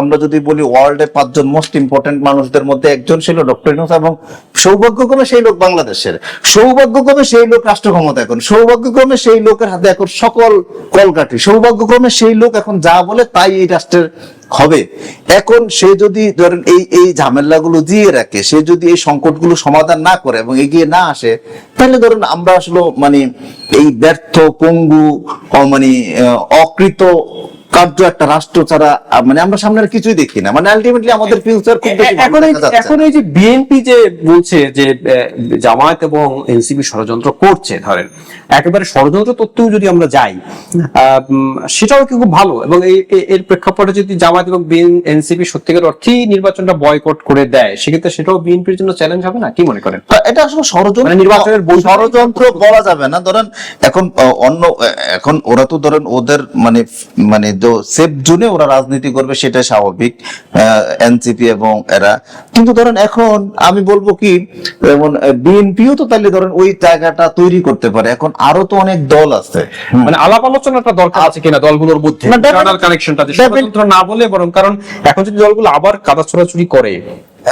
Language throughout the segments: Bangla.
আমরা যদি বলি ওয়ার্ল্ডে পাঁচজন মোস্ট ইম্পর্টেন্ট মানুষদের মধ্যে একজন ছিল ডক্টর ইউনুস এবং সৌভাগ্যক্রমে সেই লোক বাংলাদেশের। সৌভাগ্যক্রমে সেই লোক রাষ্ট্র ক্ষমতা এখন। সৌভাগ্যক্রমে সেই লোকের হাতে এখন সকল কলকাঠি। সৌভাগ্যক্রমে সেই লোক এখন যা বলে তাই এই রাষ্ট্রের হবে। এখন সে যদি ধরেন এই এই ঝামেলাগুলো দিয়ে রাখে, সে যদি এই সংকটগুলো সমাধান না করে এবং এগিয়ে না আসে, তাহলে ধরুন আমরা আসলে মানে এই ব্যর্থ, পঙ্গু মানে অকৃত কার্য একটা রাষ্ট্র ছাড়া মানে আমরা সামনে কিছুই দেখি না। মানে আলটিমেটলি আমাদের ফিউচার খুব বেশি এখন এখন এই যে বিএনপি যে বলছে যে জামায়াত এবং এনসিপি ষড়যন্ত্র করছে ধরেন একেবারে ষড়যন্ত্র তথ্যও যদি আমরা যাই সেটাও কি খুব ভালো। এবং এর প্রেক্ষাপটে যদি জামায়াত এবং এনসিপি সত্যিকার অর্থেই নির্বাচনটা বয়কট করে দেয় সেক্ষেত্রে সেটাও বিএনপির জন্য চ্যালেঞ্জ হবে না? কি মনে করেন? এটা আসলে ষড়যন্ত্র মানে নির্বাচনের ষড়যন্ত্র বলা যাবে না। ধরেন এখন অন্য এখন ওরা তো ধরেন ওদের মানে মানে সেফ জোনে ওরা রাজনীতি করবে সেটা স্বাভাবিক এনসিপি এবং এরা। কিন্তু ধরেন এখন আমি বলব কি যেমন বিএনপিও তো তাহলে ধরেন ওই জায়গাটা তৈরি করতে পারে। এখন আরও তো অনেক দল আছে। মানে আলাপ আলোচনাটা দরকার আছে কিনা দলগুলোর মধ্যে? না, কানেকশনটা না বলে বরং কারণ এখন যদি দলগুলো আবার কাদা ছোড়াছুড়ি করে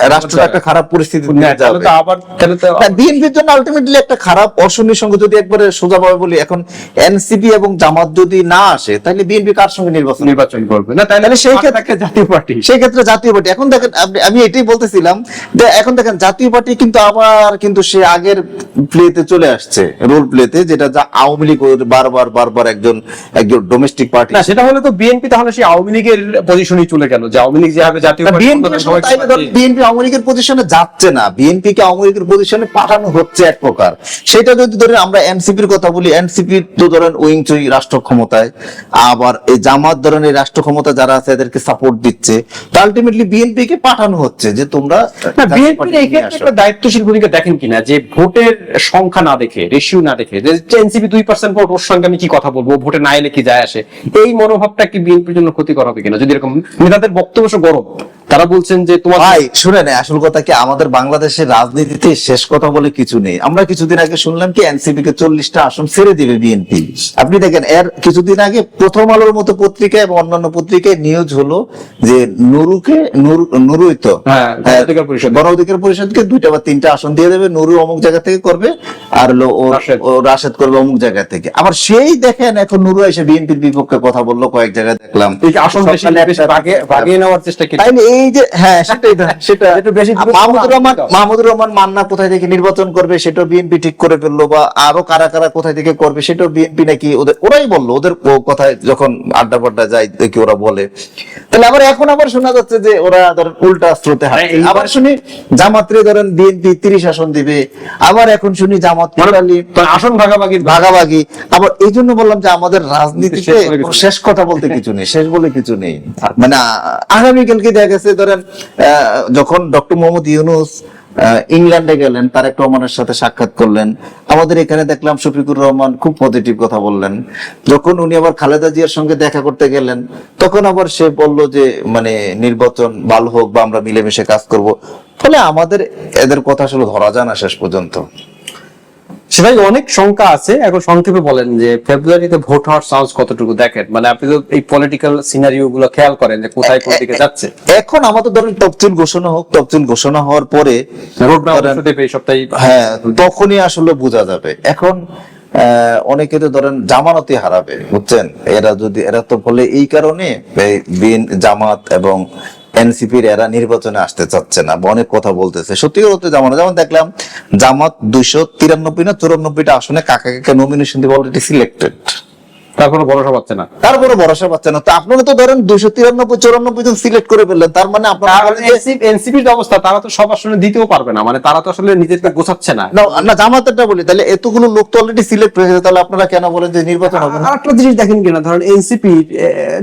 রাষ্ট্রটা একটা খারাপ পরিস্থিতি না, তাহলে তো আবার তাহলে তো বিএনপির জন্য আলটিমেটলি একটা খারাপ অর্শনীর সঙ্গে যদি একবারে সোজাভাবে বলি এখন এনসিপি এবং জামাত যদি না আসে তাহলে বিএনপি কার সঙ্গে নির্বাচন নির্বাচন করবে। না তাহলে সেই ক্ষেত্রে- জাতীয় পার্টি। সেই ক্ষেত্রে জাতীয় পার্টি। এখন দেখেন আমি এটাই বলতেছিলাম যে এখন দেখেন জাতীয় পার্টি কিন্তু আবার কিন্তু সে আগের প্লেতে চলে আসছে রোল প্লেতে যেটা যা আওয়ামী লীগ বারবার বারবার একজন একজন ডোমেস্টিক পার্টি না সেটা হলে তো বিএনপি তাহলে সেই আওয়ামী লীগের পজিশনই চলে গেল যে আওয়ামী লীগ যেভাবে জাতীয় পার্টি বিএনপি বিএনপি আওয়ামী লীগের পজিশনে যাচ্ছে না। বিএনপি কে আওয়ামী লীগের পজিশনে পাঠানো হচ্ছে এক প্রকার। সেটা যদি ধরেন আমরা এনসিপির কথা বলি এনসিপির তো ধরেন উইং চুই রাষ্ট্র ক্ষমতায় আবার এই জামাত ধরেন এই রাষ্ট্র ক্ষমতা যারা আছে এদেরকে সাপোর্ট দিচ্ছে আলটিমেটলি বিএনপি কে পাঠানো হচ্ছে যে তোমরা পার্টি এই ক্ষেত্রে দায়িত্বশীল ভূমিকা দেখেন কিনা যে ভোটের সংখ্যা না দেখে রেশিও না দেখে যে এনসিপি দুই পার্সেন্ট ভোট ওর সঙ্গে আমি কি কথা বলব ভোটে না এলে কি যায় আসে? এই মনোভাবটা কি বিএনপির জন্য ক্ষতিকর হবে কিনা? যদি এরকম নেতাদের বক্তব্য গরম। তারা বলছেন যে তোমার ভাই শুনে না আসল কথা কি আমাদের বাংলাদেশের রাজনীতিতে শেষ কথা বলে কিছু নেই। আমরা কিছুদিন আগে শুনলাম কি এনসিপি কে চল্লিশটা আসন ছেড়ে দিবে বিএনপি। আপনি দেখেন এর কিছুদিন আগে প্রথম আলোর মতো পত্রিকা এবং অন্যান্য পত্রিকায় নিউজ হলো যে নুরুকে নুরু নুরুই তো গণ অধিকার পরিষদকে দুইটা বা তিনটা আসন দিয়ে দেবে নুরু অমুক জায়গা থেকে করবে আর ও রাশেদ। ও রাশেদ করবে অমুক জায়গা থেকে। আবার সেই দেখেন এখন নুরু এসে বিএনপির বিপক্ষে কথা বলল কয়েক জায়গায় দেখলাম। আসন ভাগিয়ে নেওয়ার চেষ্টা কি তাইলে এই যে হ্যাঁ সেটাই তো, সেটা। একটু বেশি মাহমুদুর রহমান মাহমুদুর রহমান মান্না কোথায় থেকে নির্বাচন করবে সেটাও বিএনপি ঠিক করে ফেলল বা আরও কারা কারা কোথায় থেকে করবে সেটাও বিএনপি নাকি ওদের ওরাই বলল ওদের কথায় যখন আড্ডা পাড্ডা যায় দেখি ওরা বলে। তাহলে আবার এখন আবার শোনা যাচ্ছে যে ওরা ধরেন উল্টা স্রোতে হাঁটছে। হ্যাঁ, আবার শুনি জামাত্রে ধরেন বিএনপি তিরিশ আসন দিবে আবার এখন শুনি জামাত আসন ভাগাভাগি। ভাগাভাগি। আবার এই জন্য বললাম যে আমাদের রাজনীতিতে শেষ কথা বলতে কিছু নেই শেষ বলে কিছু নেই। মানে আগামীকালকে দেখা গেছে ধরেন যখন ডক্টর মোহাম্মদ ইউনুস ইংল্যান্ডে গেলেন তারেক রহমানের সাথে সাক্ষাৎ করলেন। আমাদের এখানে দেখলাম শফিকুর রহমান খুব পজিটিভ কথা বললেন। যখন উনি আবার খালেদা জিয়ার সঙ্গে দেখা করতে গেলেন, তখন আবার সে বলল যে মানে নির্বাচন ভালো হোক বা আমরা মিলেমিশে কাজ করব। ফলে আমাদের এদের কথা আসলে ধরা যায় না শেষ পর্যন্ত। সেটাই অনেক শঙ্কা আছে। এখন সংক্ষেপে বলেন যে ফেব্রুয়ারিতে ভোট হওয়ার চান্স কতটুকু দেখেন? মানে আপনি তো এই পলিটিক্যাল সিনারিও গুলো খেয়াল করেন যে কোথায় কোন দিকে যাচ্ছে। এখন আমাদের ধরেন তফসিল ঘোষণা হোক তফসিল ঘোষণা হওয়ার পরে এই সপ্তাহে হ্যাঁ তখনই আসলে বোঝা যাবে। এখন আহ, অনেকে তো ধরেন জামানতি হারাবে বুঝছেন? এরা যদি এরা তো বলে এই কারণে জামাত এবং এনসিপির এরা নির্বাচনে আসতে চাচ্ছে না, অনেক কথা বলতেছে। সত্যি কথা জামাত যেমন দেখলাম, জামাত দুইশো তিরানব্বই না চুরানব্বইটা আসনে কাকা কাকা নমিনেশন দিয়ে অলরেডি সিলেক্টেড তারপরে ভরসা পাচ্ছে না। তারপরে ভরসা পাচ্ছে না। তো আপনারা তো ধরেন তিরানব্বই চুরানব্বই জন সিলেক্ট করে ফেললেন তার মানে এনসিপির অবস্থা তারা তো সব আসলে দিতেও পারবে না। মানে তারা তো আসলে গোছাচ্ছে না। না জামাতেরটা বলি তাহলে এতগুলো লোক তো অলরেডি সিলেক্ট হয়ে গেছে তাহলে আপনারা কেন বলেন যে নির্বাচন হবে না? আর একটা জিনিস দেখেন কিনা ধরেন এনসিপি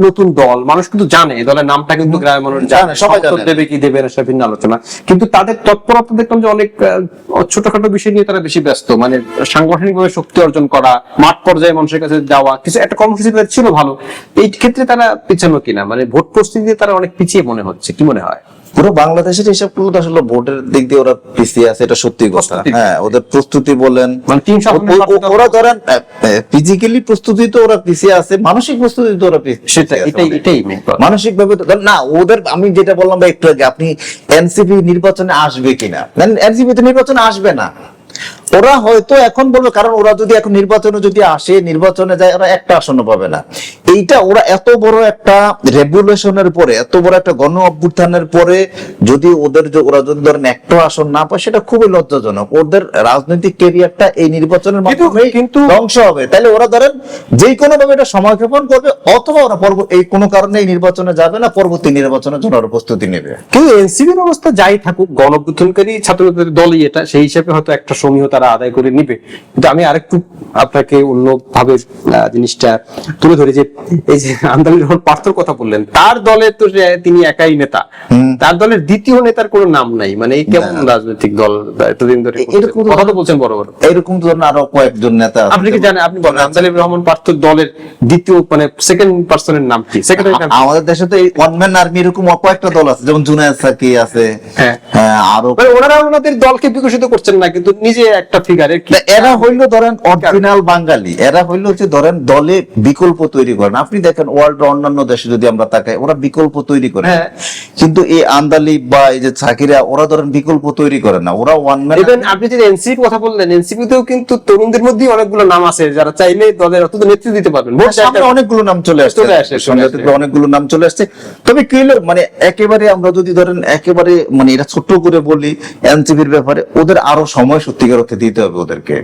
নতুন দল মানুষ কিন্তু জানে এই দলের নামটা কিন্তু গ্রামের মানুষ জানে সবাই জানে। দেবে কি দেবে না সেটা ভিন্ন আলোচনা। কিন্তু তাদের তৎপরতা দেখলাম যে অনেক ছোটখাটো বিষয় নিয়ে তারা বেশি ব্যস্ত। মানে সাংগঠনিক ভাবে শক্তি অর্জন করা মাঠ পর্যায়ে মানুষের কাছে যাওয়া কিছু একটা কর্মসূচি তাদের ছিল ভালো। এই ক্ষেত্রে তারা পিছানো কিনা? মানে ভোট প্রস্তুতিতে তারা অনেক পিছিয়ে মনে হচ্ছে কি মনে হয়? পুরো বাংলাদেশের হিসাব করলে আসলে ভোটের দিক দিয়ে ওরা পিছিয়ে আছে এটা সত্যি কথা। হ্যাঁ ওদের প্রস্তুতি বলেন মানে ওরা ধরেন ফিজিক্যালি প্রস্তুতি তো ওরা পিছিয়ে আছে মানসিক প্রস্তুতি তো ওরা এটাই। মানসিক ভাবে না ওদের আমি যেটা বললাম একটু আগে আপনি এনসিপি নির্বাচনে আসবে কিনা? এনসিপি তো নির্বাচনে আসবে না। ওরা হয়তো এখন বলবে, কারণ ওরা যদি এখন নির্বাচনে যদি আসে, নির্বাচনে যায়, ওরা একটা আসন পাবে না। এইটা ওরা এত বড় একটা রেগুলেশনের পরে এত বড় একটা গণ অভ্যুত্থানের পরে যদি ওদের ওরা যদি ধরেন একটা আসন না পায় সেটা খুবই লজ্জাজনক। ওদের রাজনৈতিক কেরিয়ারটা এই নির্বাচনের মাধ্যমে কিন্তু- ধ্বংস হবে। তাহলে ওরা ধরেন যে কোনো ভাবে এটা সময়ক্ষেপণ করবে অথবা ওরা পর্ব এই কোনো কারণে এই নির্বাচনে যাবে না পরবর্তী নির্বাচনের জন্য ওরা প্রস্তুতি নেবে। কিন্তু এনসিপির অবস্থা যাই থাকুক গণঅভ্যুত্থানকারী ছাত্রদের দলই এটা সেই হিসেবে হয়তো একটা সমীহ তারা আদায় করে নিবে। কিন্তু আমি আরেকটু আপনাকে অন্যভাবে জিনিসটা তুলে ধরি যে এই যে পার্থর কথা বললেন তার দলে তো তিনি একাই নেতা। তার দলের দ্বিতীয় নেতার কোনো নাম নাই মানে এই কেমন রাজনৈতিক দল এতদিন ধরে এরকম কথা তো বলছেন বড় বড় এরকম আরও কয়েকজন নেতা আপনি কি জানেন আপনি বলেন রহমান পার্থর দলের দ্বিতীয় মানে সেকেন্ড পার্সনের নাম কি? আমাদের দেশে তো ওয়ান ম্যান আর্মি এরকম কয়েকটা দল আছে যেমন জুনায়দ সাকি আছে হ্যাঁ। হ্যাঁ আরও মানে ওনারা ওনাদের দলকে বিকশিত করছেন না কিন্তু নিজে একটা ফিগারে এরা হইল ধরেন অরিজিনাল বাঙালি এরা হইল যে ধরেন দলে বিকল্প তৈরি করেন আপনি দেখেন ওয়ার্ল্ড অন্যান্য দেশে যদি আমরা তাকাই ওরা বিকল্প তৈরি করে। হ্যাঁ। কিন্তু এই আন্দালি বা এই যে সাকিরা ওরা ধরেন বিকল্প তৈরি করে না। ওরা ওয়ান ম্যান ইভেন আপনি যদি এনসিপি কথা বললেন এনসিপি তেও কিন্তু তরুণদের মধ্যেই অনেকগুলো নাম আছে যারা চাইলে দলের অন্তত নেতৃত্ব দিতে পারবেন। সামনে অনেকগুলো নাম চলে আসছে। চলে অনেকগুলো নাম চলে আসছে। তবে কি হলো মানে একেবারে আমরা যদি ধরেন একেবারে মানে এটা ছোট্ট করে বলি এনসিপির ব্যাপারে ওদের আরও সময় সত্যিকার অর্থে দিতে হবে ওদেরকে।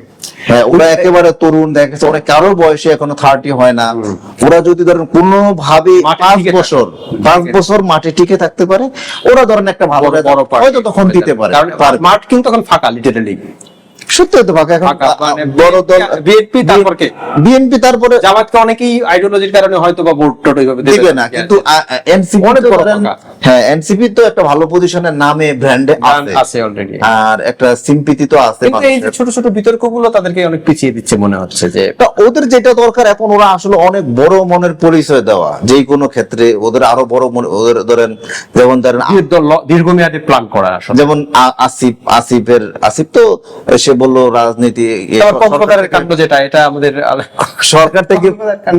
হ্যাঁ ওরা একেবারে তরুণ দেখা যাচ্ছে অনেক কারও বয়সে এখনও থার্টি হয় না। ওরা যদি ধরেন কোনোভাবে পাঁচ বছর পাঁচ বছর মাঠে টিকে থাকতে পারে ওরা ধরেন একটা ভালো হয়তো তখন দিতে পারে। মাঠ কিন্তু তখন ফাঁকা লিটারালি সত্যি তো ফাঁকা এখন মানে বড় দল বিএনপি তারপর কে? বিএনপি তারপরে জামাতকে অনেকেই আইডিওলজির কারণে হয়তো বা ভোট টোট দিবে না কিন্তু এনসিপি অনেক বড় হ্যাঁ এনসিপি তো একটা ভালো পজিশনের নামে ব্র্যান্ডে আছে। অলরেডি আর একটা সিম্পিতি তো আছে কিন্তু এই ছোট ছোট বিতর্কগুলো তাদেরকে অনেক পিছিয়ে দিচ্ছে মনে হচ্ছে যে ওদের যেটা দরকার এখন ওরা আসলে অনেক বড় মনের পরিচয় দেওয়া। যে কোনো ক্ষেত্রে ওদের আরও বড় মনে ওদের ধরেন যেমন ধরেন দীর্ঘমেয়াদী প্ল্যান করা যেমন আসিফ আসিফের আসিফ তো সে বলল রাজনীতি সরকার থেকে- কাণ্ড যেটা এটা আমাদের সরকার থেকে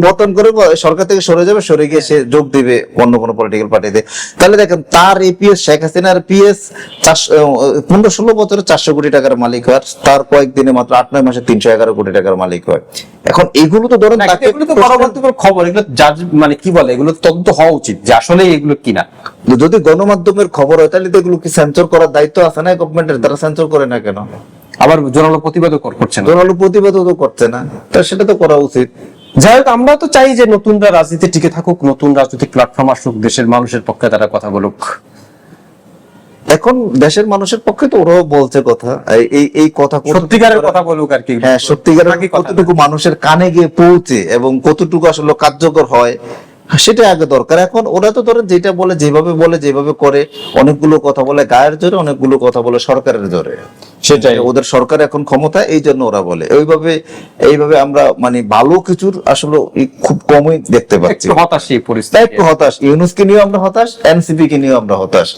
পতন করে সরকার থেকে সরে যাবে সরে গিয়ে সে যোগ দিবে অন্য কোনো পলিটিক্যাল পার্টিতে তাহলে দেখেন তার এপিএস শেখ হাসিনার পিএস পনেরো ষোলো বছরে চারশো কোটি টাকার মালিক হয় তার কয়েকদিনে মাত্র আট নয় মাসে তিনশো এগারো কোটি টাকার মালিক হয়। এখন এগুলো তো ধরেন এগুলো তো খবর এগুলো জাজ মানে কি বলে এগুলো তদন্ত হওয়া উচিত যে আসলে এগুলো কিনা। যদি গণমাধ্যমের খবর হয় তাহলে তো এগুলো কি সেন্সর করার দায়িত্ব আছে না গভর্নমেন্টের দ্বারা সেন্সর করে না কেন? আবার জোরালো প্রতিবাদও করছে না। জোরালো প্রতিবাদও তো করছে না। তা সেটা তো করা উচিত। যাই হোক আমরা তো চাই যে নতুনরা রাজনীতি টিকে থাকুক নতুন রাজনৈতিক প্ল্যাটফর্ম আসুক দেশের মানুষের পক্ষে তারা কথা বলুক। এখন দেশের মানুষের পক্ষে তো ওরাও বলছে কথা। এই- এই কথা সত্যিকারের কথা বলুক আর কি। হ্যাঁ সত্যিকারের। কতটুকু মানুষের কানে গিয়ে পৌঁছে এবং কতটুকু আসলে কার্যকর হয় সেটা আগে দরকার। এখন ওরা তো ধরেন যেটা বলে যেভাবে বলে যেভাবে করে অনেকগুলো কথা বলে গায়ের জোরে অনেকগুলো কথা বলে সরকারের জোরে। সেটাই। ওদের সরকার এখন ক্ষমতা এই জন্য ওরা বলে। ওইভাবে এইভাবে আমরা মানে ভালো কিছুর আসলে খুব কমই দেখতে পাচ্ছি। হতাশ এই পরিস্থিতি। একটু হতাশ। ইউনুসকে নিয়েও আমরা হতাশ এনসিপি কে নিয়েও আমরা হতাশ।